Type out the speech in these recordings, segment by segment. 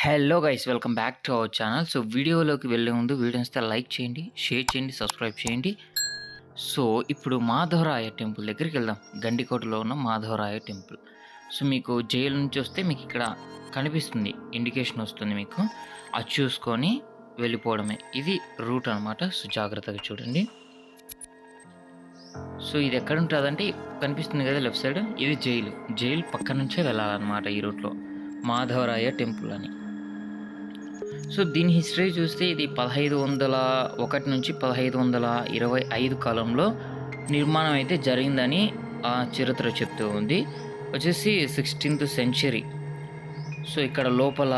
Hello guys welcome back to our channel so వీడియోలోకి వెళ్ళే ముందు వీడియో లైక్ చేయండి షేర్ చేయండి సబ్స్క్రైబ్ చేయండి. సో ఇప్పుడు మాధవరాయ టెంపుల్ దగ్గరికి వెళ్దాం. గండికోటలో ఉన్న మాధవరాయ టెంపుల్. సో మీకు జైలు నుంచి వస్తే మీకు ఇక్కడ కనిపిస్తుంది ఇండికేషన్ వస్తుంది మీకు. అది చూసుకొని వెళ్ళిపోవడమే. ఇది రూట్ అనమాట సో జాగ్రత్తగా చూడండి. సో ఇది ఎక్కడ ఉంటుందంటే కనిపిస్తుంది కదా లెఫ్ట్ సైడ్. ఇది జైలు. జైలు పక్క నుంచే వెళ్ళాలన్నమాట ఈ రూట్లో. మాధవరాయ టెంపుల్ అని. సో దీని హిస్టరీ చూస్తే ఇది పదహైదు వందల ఒకటి నుంచి పదహైదు వందల ఇరవై ఐదు కాలంలో నిర్మాణం అయితే జరిగిందని ఆ చరిత్ర చెప్తూ ఉంది. వచ్చేసి సిక్స్టీన్త్ సెంచరీ. సో ఇక్కడ లోపల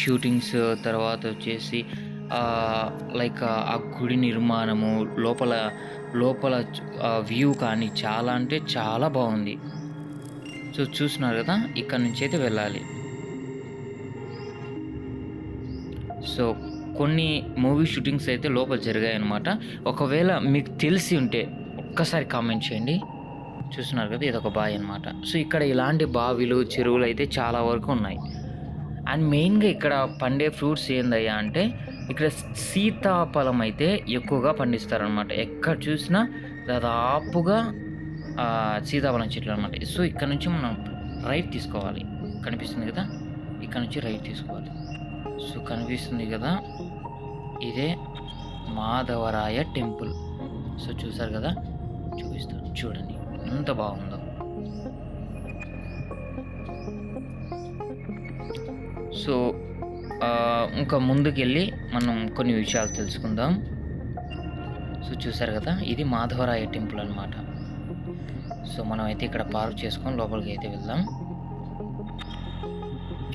షూటింగ్స్ తర్వాత వచ్చేసి లైక్ ఆ గుడి నిర్మాణము లోపల లోపల వ్యూ కానీ చాలా అంటే చాలా బాగుంది. సో చూస్తున్నారు కదా ఇక్కడ నుంచి అయితే వెళ్ళాలి. సో కొన్ని మూవీ షూటింగ్స్ అయితే లోపల జరిగాయి అనమాట ఒకవేళ మీకు తెలిసి ఉంటే ఒక్కసారి కామెంట్ చేయండి. చూస్తున్నారు కదా ఇది ఒక బావి అనమాట సో ఇక్కడ ఇలాంటి బావిలు చెరువులు అయితే చాలా వరకు ఉన్నాయి. అండ్ మెయిన్గా ఇక్కడ పండే ఫ్రూట్స్ ఏందయ్యా అంటే ఇక్కడ సీతాఫలం అయితే ఎక్కువగా పండిస్తారనమాట ఎక్కడ చూసినా దాదాపుగా సీతాఫలం చెట్లు అనమాట సో ఇక్కడ నుంచి మనం రైట్ తీసుకోవాలి. కనిపిస్తుంది కదా? ఇక్కడ నుంచి రైట్ తీసుకోవాలి. సో కనిపిస్తుంది కదా ఇదే మాధవరాయ టెంపుల్. సో చూసారు కదా చూపిస్తాను చూడండి ఎంత బాగుందో. సో ఇంకా ముందుకెళ్ళి మనం కొన్ని విషయాలు తెలుసుకుందాం. సో చూసారు కదా ఇది మాధవరాయ టెంపుల్ అనమాట సో మనం అయితే ఇక్కడ పార్క్ చేసుకొని లోపలికి అయితే వెళ్దాం.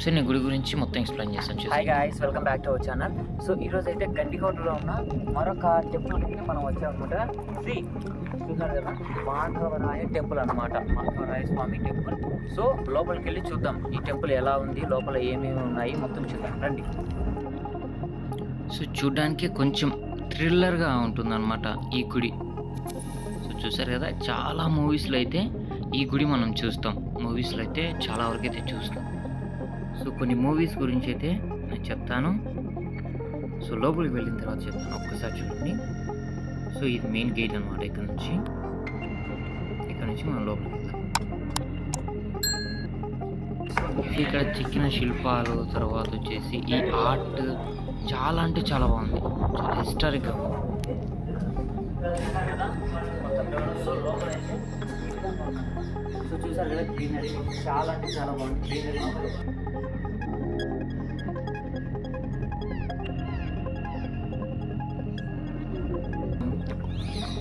సో నేను గుడి గురించి మొత్తం ఎక్స్ప్లెయిన్ చేస్తాను hi guys welcome back to our channel so ఈ రోజు అయితే గండికోటలో ఉన్న మరొక టెంపుల్కి మనం వచ్చామన్నమాట శ్రీ చూసారు కదా మాధవరాయ టెంపుల్ అన్నమాట. మాధవరాయ స్వామి టెంపుల్ సో లోపలికి వెళ్ళి చూద్దాం ఈ టెంపుల్ ఎలా ఉంది లోపల ఏమేమి ఉన్నాయి మొత్తం చూద్దాం. రండి. సో చూడడానికి కొంచెం థ్రిల్లర్గా ఉంటుందన్నమాట ఈ గుడి. సో చూసారు కదా చాలా మూవీస్లో అయితే ఈ గుడి మనం చూస్తాం. మూవీస్లో అయితే చాలా వరకు అయితే చూస్తాం. సో కొన్ని మూవీస్ గురించి అయితే నేను చెప్తాను. సో లోపలికి వెళ్ళిన తర్వాత చెప్తాను. ఒక్కసారి చూడండి. సో ఇది మెయిన్ గేట్ అనమాట ఇక్కడ నుంచి. ఇక్కడ నుంచి మనం లోపలికి వెళ్తాం ఇక్కడ చిక్కిన శిల్పాలు తర్వాత వచ్చేసి ఈ ఆర్ట్ చాలా అంటే చాలా బాగుంది. చాలా హిస్టారిక్గా చూసారు కదా గ్రీనరీ చాలా అంటే చాలా బాగుంది గ్రీనరీ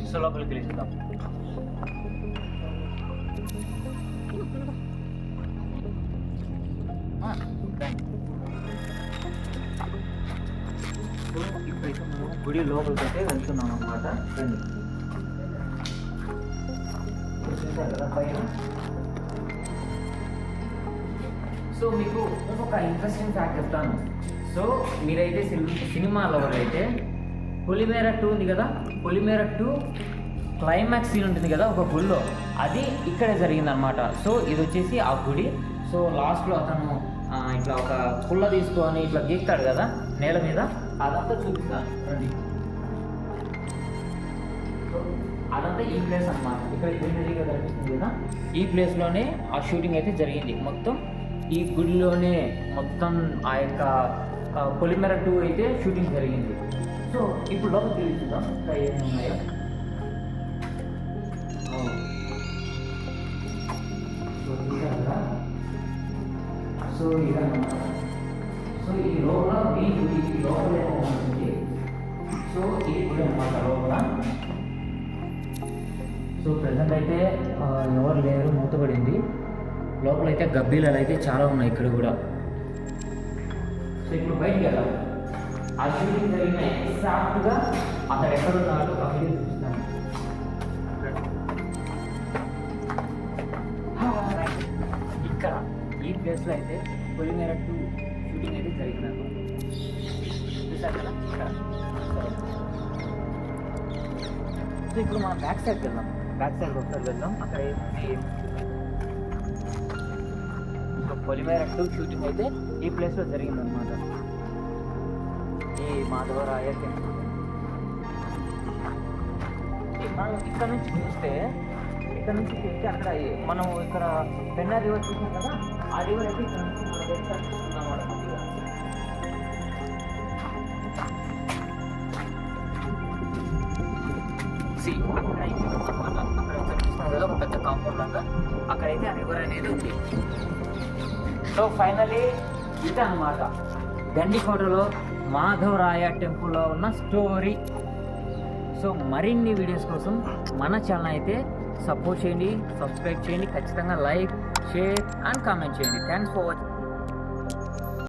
సో లోపలికి వెళ్ళి చూద్దాం ఆ, రండి. సో ఇప్పుడైతే మనం గుడి లోపలికి అయితే వెళ్తున్నాం అనమాట రండి చూసారు కదా పైన సో మీకు ఒక ఇంట్రెస్టింగ్ ఫ్యాక్ట్ చెప్తాను. సో మీరైతే సినిమా లవర్ అయితే పులిమేర టూ ఉంది కదా పులిమేర టూ క్లైమాక్స్ సీన్ ఉంటుంది కదా ఒక గుడిలో అది ఇక్కడే జరిగిందనమాట సో ఇది వచ్చేసి ఆ గుడి. సో లాస్ట్లో అతను ఇట్లా ఒక పుల్ల తీసుకొని ఇట్లా గీక్తాడు కదా నేల మీద. అదంతా చూపిస్తాను రండి. సో అదంతా ఈ ప్లేస్ అన్నమాట. ఇక్కడ గ్రీనరీగా కనిపిస్తుంది కదా? ఈ ప్లేస్లోనే ఆ షూటింగ్ అయితే జరిగింది. మొత్తం ఈ గుడిలోనే మొత్తం ఆ యొక్క పొలిమెర టూ అయితే షూటింగ్ జరిగింది. సో ఇప్పుడు లోపలికి వెళ్ళి చూద్దాం ఏమేమి ఉన్నాయో? సో సో ఇదన్నమాట సో ఈ లోపల ఈ గుడి లోపల ఉంటుంది సో ఈ గుడి అన్నమాట లోపల. సో ప్రజెంట్ అయితే ఎవరు లేరు మూతపడింది. లోపల అయితే గబ్బీలాలు అయితే చాలా ఉన్నాయి ఇక్కడ కూడా. సో ఇప్పుడు బయటికి వెళ్దాం. ఆ షూటింగ్ జరిగిన ఎగ్జాక్ట్గా అతను ఎక్కడున్నాడో ఆ వీడియో చూపిస్తాను. ఇక్కడ ఈ ప్లేస్లో అయితే పొలిమేర టు షూటింగ్ అయితే జరిగిందన్నమాట. చూసారు కదా? ఇక్కడ. సో ఇప్పుడు మనం బ్యాక్ సైడ్కి వెళ్దాం. బ్యాక్ సైడ్ ఒకసారి వెళ్దాం. అక్కడ ఏముంది పొలిమేర టూ షూటింగ్ అయితే ఈ ప్లేస్లో జరిగిందనమాట ఈ మాధవరాయ టెంపుల్. మనం ఇక్కడ నుంచి చూస్తే ఇక్కడ నుంచి చూస్తే అక్కడ మనం ఇక్కడ పెన్నా రివర్ చూసాం కదా ఆ రివర్ అయితే ఇక్కడ నుంచి మన దగ్గర అక్కడ అయితే కదా ఒక పెద్ద కాంపౌండ్ లాగా. అక్కడైతే ఆ రివర్ అనేది ఉంది. సో ఫైనలీ ఇది అనమాట గండికోటలో మాధవరాయ టెంపుల్లో ఉన్న స్టోరీ. సో మరిన్ని వీడియోస్ కోసం మన ఛానల్ అయితే సపోర్ట్ చేయండి సబ్స్క్రైబ్ చేయండి ఖచ్చితంగా లైక్ షేర్ అండ్ కామెంట్ చేయండి. Thanks for watching